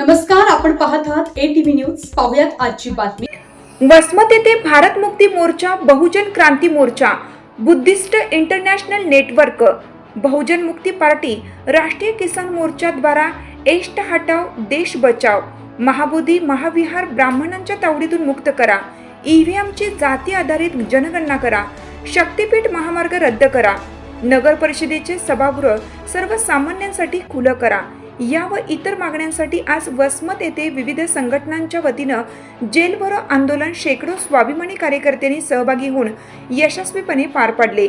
नमस्कार आपण पाहत आहात ए टीव्ही न्यूज पाहुयात आजची बातमी. वसमत येथे Bharat Mukti Morcha Bahujan Kranti Morcha Buddhist international network Bahujan Mukti party राष्ट्रीय किसान मोर्चाद्वारा एष्ट हटाव देश बचाव महाबोधी महाविहार ब्राह्मणांच्या तावडीतून मुक्त करा ईव्हीएमची जाती आधारित जनगणना करा शक्तीपीठ महामार्ग रद्द करा नगर परिषदेचे सभागृह सर्वसामान्यांसाठी खुलं करा या व इतर मागण्यांसाठी आज वसमत येथे विविध संघटनांच्या वतीनं जेलभरो आंदोलन शेकडो स्वाभिमानी कार्यकर्त्यांनी सहभागी होऊन यशस्वीपणे पार पाडले.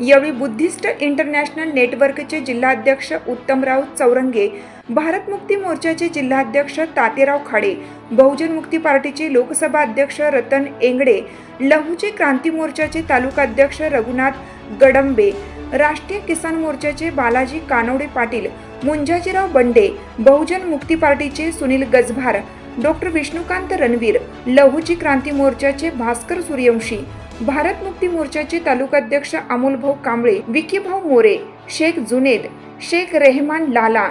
यावेळी बुद्धिस्ट इंटरनॅशनल नेटवर्कचे जिल्हाध्यक्ष उत्तमराव चौरंगे भारत मुक्ती मोर्चाचे जिल्हाध्यक्ष तातेराव खाडे बहुजन मुक्ती पार्टीचे लोकसभा अध्यक्ष रतन एंगडे लहूचे क्रांती मोर्चाचे तालुकाध्यक्ष रघुनाथ गडंबे राष्ट्रीय किसान मोर्चाचे बालाजी कानवडे पाटील मुंजाजीराव बंडे बहुजन मुक्ती पार्टीचे सुनील गजभार डॉक्टर विष्णुकांत रणवीर लहूची क्रांती मोर्चाचे भास्कर सूर्यवंशी भारत मुक्ती मोर्चाचे तालुकाध्यक्ष अमोलभाऊ कांबळे विकीभाऊ मोरे शेख जुनेद शेख रेहमान लाला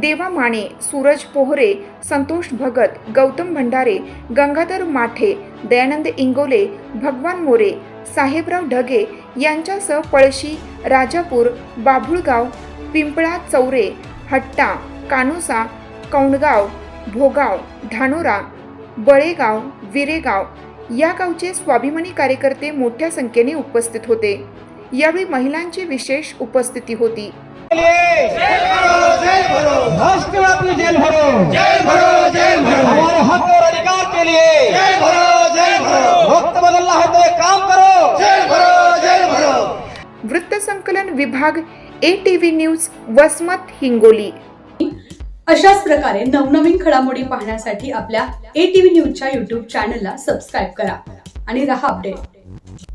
देवा माने सूरज पोहरे संतोष भगत गौतम भंडारे गंगाधर माठे दयानंद इंगोले भगवान मोरे साहेबराव ढगे यांच्यासह पळशी राजापूर बाभुळगाव पिंपळा चौरे हट्टा कानोसा कौंडगाव भोगाव धानोरा बळेगाव विरेगाव या गावचे स्वाभिमानी कार्यकर्ते मोठ्या संख्येने उपस्थित होते. यावेळी महिलांची विशेष उपस्थिती होती. राष्ट्रव्यापी जेल भरो। जय भरो जय भरो। हमारे हक और अधिकार के लिए। जय भरो जय भरो। वक्त बदलना है तो एक काम करो। जय भरो जय भरो। वृत्तसंकलन विभाग A T V news Vasmat Hingoli. अशाच प्रकारे नवनवीन घडामोडी पाहण्यासाठी आपल्या ए टीव्ही न्यूजच्या युट्यूब चॅनलला सबस्क्राईब करा आणि रहा अपडेट